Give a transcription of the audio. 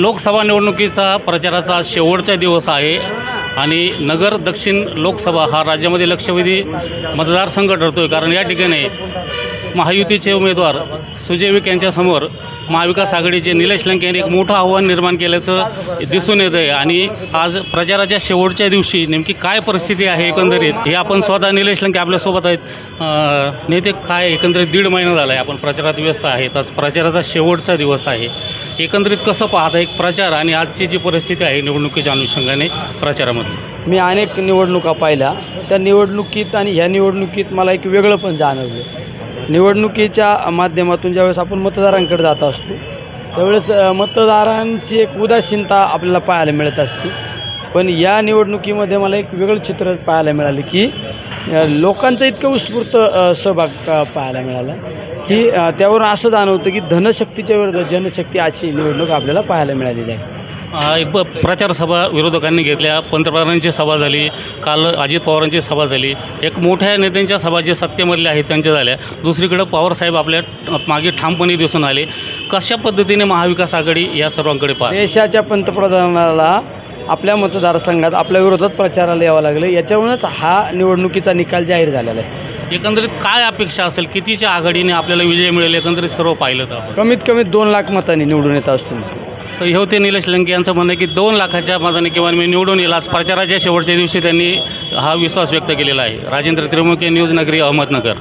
लोकसभा निवडणुकीचा प्रचाराचा शेवटचा दिवस आहे आणि नगर दक्षिण लोकसभा हा राज्यामध्ये लक्षवेधी मतदारसंघ ठरतो आहे कारण या ठिकाणी महायुतीचे उमेदवार सुजय विक यांच्यासमोर महाविकास आघाडीचे निलेश लंके यांनी एक मोठं आव्हान निर्माण केल्याचं दिसून येतं आहे आणि आज प्रचाराच्या शेवटच्या दिवशी नेमकी काय परिस्थिती आहे एकंदरीत हे आपण स्वतः निलेश लंके आपल्यासोबत आहेत. नेते काय एकंदरीत दीड महिना झाला आहे आपण प्रचारात व्यस्त आहेत. आज प्रचाराचा शेवटचा दिवस आहे. एकंदरीत कसं पाहता एक प्रचार आणि आजची जी परिस्थिती आहे निवडणुकीच्या अनुषंगाने प्रचारामधली? मी अनेक निवडणुका पाहिल्या. त्या निवडणुकीत आणि ह्या निवडणुकीत मला एक वेगळं पण जाणवलं. निवडणुकीच्या माध्यमातून ज्यावेळेस आपण मतदारांकडे जात असतो त्यावेळेस मतदारांची एक उदासीनता आपल्याला पाहायला मिळत असते. पण या निवडणुकीमध्ये मला एक वेगळं चित्र पाहायला मिळालं की लोकांचा इतकं उत्स्फूर्त सहभाग पाहायला मिळाला की त्यावरून असं जाणवतं की धनशक्तीच्या विरुद्ध जनशक्ती अशी निवडणूक आपल्याला पाहायला मिळालेली आहे. अ, एक ब- प्रचार सभा विरोधकांनी घेतल्या. पंतप्रधानांची सभा झाली. काल अजित पवारांची सभा झाली. एक मोठ्या नेत्यांच्या सभा जे सत्तेमधले आहेत त्यांच्या झाल्या. दुसरीकडं पवारसाहेब आपल्या मागे ठामपणे दिसून आले. कशा पद्धतीने महाविकास आघाडी या सर्वांकडे पाहते? देशाच्या पंतप्रधानाला आपल्या मतदारसंघात आपल्या विरोधात प्रचाराला यावं लागलं. याच्यावरूनच हा निवडणुकीचा निकाल जाहीर झालेला आहे. एकंदरीत काय अपेक्षा असेल? कितीच्या आघाडीने आपल्याला विजय मिळेल? एकंदरीत सर्व पाहिलं तर. कमीत कमी दोन लाख मतांनी निवडून येत असतो तर येवते निलेश लंके यांचं म्हणणं की दोन लाखाच्या मताने किंवा मी निवडून येईल आज प्रचाराच्या शेवटच्या दिवशी त्यांनी हा विश्वास व्यक्त केलेला आहे. राजेंद्र त्रिमुखे न्यूज नगरी अहमदनगर.